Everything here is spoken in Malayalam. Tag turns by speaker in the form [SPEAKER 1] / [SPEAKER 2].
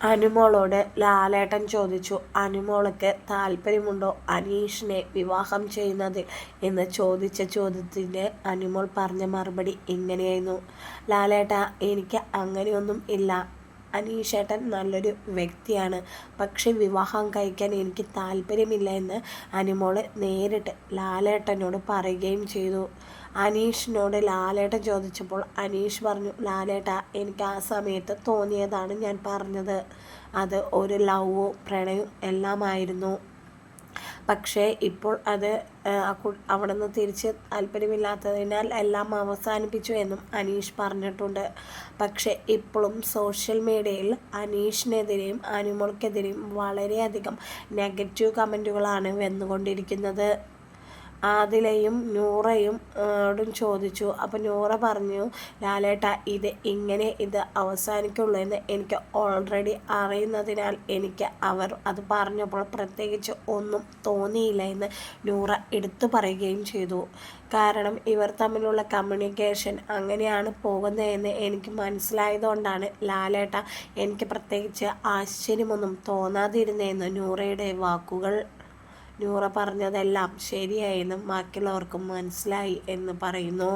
[SPEAKER 1] അനുമോളോട് ലാലേട്ടൻ ചോദിച്ചു അനുമോൾക്ക് താല്പര്യമുണ്ടോ അനീഷിനെ വിവാഹം ചെയ്യുന്നതിൽ? എന്ന് ചോദിച്ച ചോദ്യത്തിന് അനുമോൾ പറഞ്ഞ മറുപടി ഇങ്ങനെയായിരുന്നു ലാലേട്ട എനിക്ക് അങ്ങനെയൊന്നും ഇല്ല. അനീഷേട്ടൻ നല്ലൊരു വ്യക്തിയാണ്. പക്ഷെ വിവാഹം കഴിക്കാൻ എനിക്ക് താല്പര്യമില്ല എന്ന് അനുമോൾ നേരിട്ട് ലാലേട്ടനോട് പറയുകയും ചെയ്തു. അനീഷിനോട് ലാലേട്ടൻ ചോദിച്ചപ്പോൾ അനീഷ് പറഞ്ഞു ലാലേട്ട എനിക്ക് ആ സമയത്ത് തോന്നിയതാണ് ഞാൻ പറഞ്ഞത്. അത് ഒരു ലവോ പ്രണയവും എല്ലാമായിരുന്നു. പക്ഷേ ഇപ്പോൾ അത് അവിടെ നിന്ന് തിരിച്ച് താല്പര്യമില്ലാത്തതിനാൽ എല്ലാം അവസാനിപ്പിച്ചു എന്നും അനീഷ് പറഞ്ഞിട്ടുണ്ട്. പക്ഷേ ഇപ്പോഴും സോഷ്യൽ മീഡിയയിൽ അനീഷിനെതിരെയും അനുമോൾക്കെതിരെയും വളരെയധികം നെഗറ്റീവ് കമന്റുകളാണ് വന്നുകൊണ്ടിരിക്കുന്നത്. ആദിലയും നൂറയും ഓടും ചോദിച്ചു. അപ്പോൾ നൂറ പറഞ്ഞു ലാലേട്ട ഇത് ഇങ്ങനെ ഇത് അവസാനിക്കുള്ളൂ എന്ന് എനിക്ക് ഓൾറെഡി അറിയുന്നതിനാൽ എനിക്ക് അവർ അത് പറഞ്ഞപ്പോൾ പ്രത്യേകിച്ച് ഒന്നും തോന്നിയില്ല എന്ന് നൂറ എടുത്തു പറയുകയും ചെയ്തു. കാരണം ഇവർ തമ്മിലുള്ള കമ്മ്യൂണിക്കേഷൻ അങ്ങനെയാണ് പോകുന്നതെന്ന് എനിക്ക് മനസ്സിലായതുകൊണ്ടാണ് ലാലേട്ട എനിക്ക് പ്രത്യേകിച്ച് ആശ്ചര്യമൊന്നും തോന്നാതിരുന്നതെന്ന് നൂറയുടെ വാക്കുകൾ നൂറ പറഞ്ഞതെല്ലാം ശരിയായെന്നും ബാക്കിയുള്ളവർക്കും മനസ്സിലായി എന്ന് പറയുന്നു.